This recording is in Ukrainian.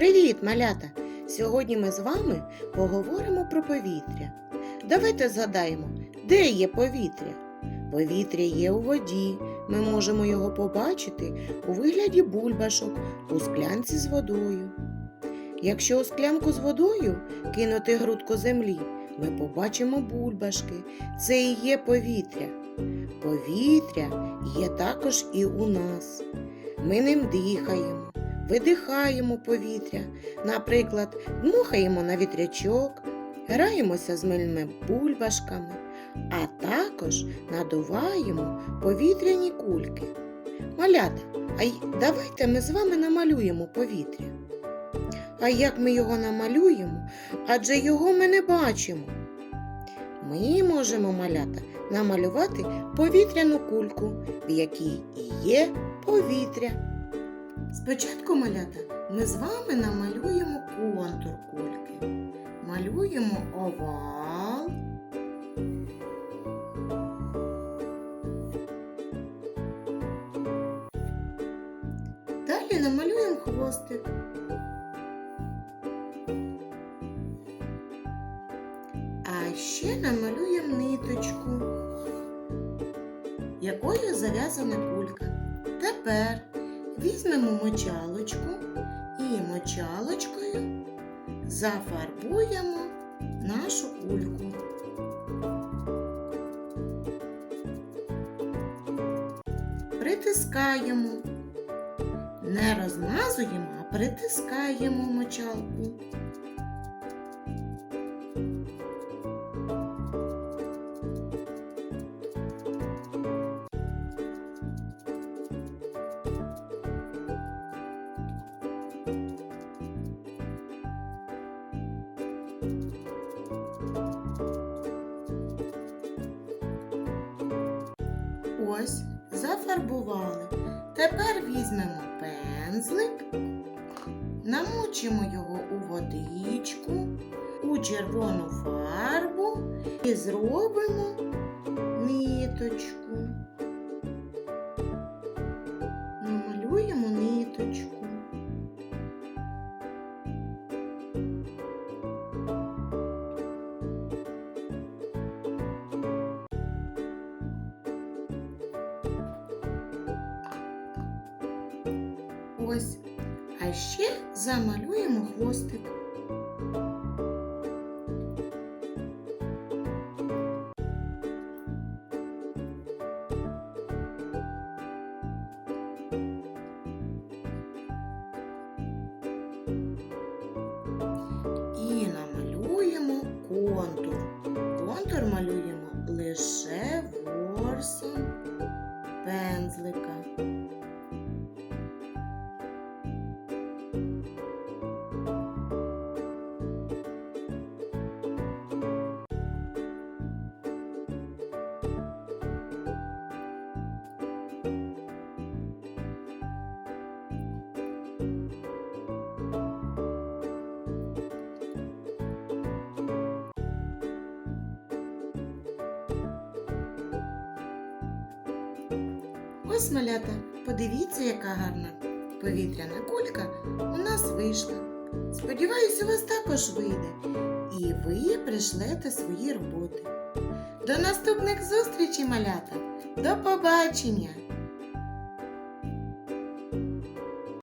Привіт, малята! Сьогодні ми з вами поговоримо про повітря. Давайте згадаємо, де є повітря. Повітря є у воді. Ми можемо його побачити у вигляді бульбашок у склянці з водою. Якщо у склянку з водою кинути грудку землі, ми побачимо бульбашки. Це і є повітря. Повітря є також і у нас. Ми ним дихаємо, видихаємо повітря, наприклад, дмухаємо на вітрячок, граємося з мильними бульбашками, а також надуваємо повітряні кульки. Малята, а давайте ми з вами намалюємо повітря. А як ми його намалюємо? Адже його ми не бачимо. Ми можемо малята намалювати повітряну кульку, в якій є повітря. Спочатку малята ми з вами намалюємо контур кульки. Малюємо овал. Далі намалюємо хвостик. А ще намалюємо ниточку, якою зав'язана кулька. Тепер візьмемо мочалочку і мочалочкою зафарбуємо нашу кульку. Притискаємо. Не розмазуємо, а притискаємо мочалку. Ось, зафарбували. Тепер візьмемо пензлик, намочимо його у водичку, у червону фарбу і зробимо ниточку. Ось. А ще замалюємо хвостик. Намалюємо контур. Ось малята, подивіться, яка гарна повітряна кулька у нас вийшла. Сподіваюсь, у вас також вийде, і ви прийшлете свої роботи. До наступних зустрічей, малята! До побачення!